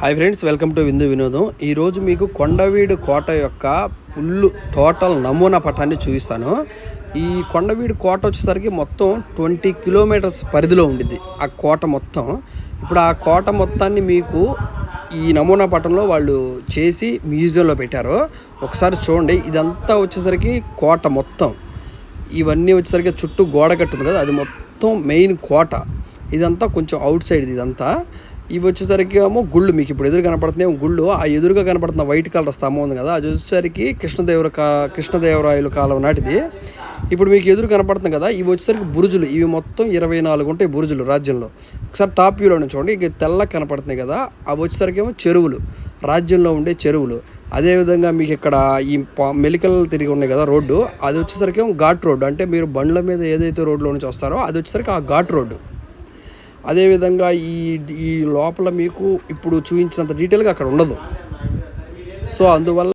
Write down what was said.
Hi friends welcome to విందు వినోదం ఈరోజు మీకు కొండవీడు కోట యొక్క ఫుల్ టోటల్ నమూనా పటాన్ని చూపిస్తాను. ఈ కొండవీడు కోట వచ్చేసరికి మొత్తం ట్వంటీ కిలోమీటర్స్ పరిధిలో ఉండిద్ది ఆ కోట మొత్తం. ఇప్పుడు ఆ కోట మొత్తాన్ని మీకు ఈ నమూనా పటంలో వాళ్ళు చేసి మ్యూజియంలో పెట్టారు. ఒకసారి చూడండి ఇదంతా వచ్చేసరికి కోట మొత్తం. ఇవన్నీ వచ్చేసరికి చుట్టూ గోడ కట్టుంది కదా అది మొత్తం మెయిన్ కోట. ఇదంతా కొంచెం అవుట్ సైడ్ ఇదంతా. ఇవి వచ్చేసరికి ఏమో గుళ్ళు మీకు ఇప్పుడు ఎదురు కనపడుతున్నాయి. గుళ్ళు. ఆ ఎదురుగా కనపడుతున్న వైట్ కలర్ స్తంభం ఉంది కదా. అది వచ్చేసరికి కృష్ణదేవర కా కృష్ణదేవరాయలు కాలం నాటిది. ఇప్పుడు మీకు ఎదురు కనపడుతుంది కదా ఇవి వచ్చేసరికి బురుజులు. ఇవి మొత్తం ఇరవై నాలుగు ఉంటాయి బురుజులు రాజ్యంలో. ఒకసారి టాప్ వ్యూలో నుంచి చూడండి. ఇక తెల్ల కనపడుతున్నాయి కదా. అవి వచ్చేసరికి ఏమో చెరువులు. రాజ్యంలో ఉండే చెరువులు. అదేవిధంగా మీకు ఇక్కడ ఈ పా- మెలికలు తిరిగి ఉన్నాయి కదా రోడ్డు. అది వచ్చేసరికి ఏమో ఘాట్ రోడ్డు. అంటే మీరు బండ్ల మీద ఏదైతే రోడ్లో నుంచి వస్తారో అది వచ్చేసరికి ఆ ఘాట్ రోడ్డు. అదేవిధంగా ఈ ఈ లోపల మీకు ఇప్పుడు చూపించినంత డీటెయిల్గా అక్కడ ఉండదు. సో అందువల్ల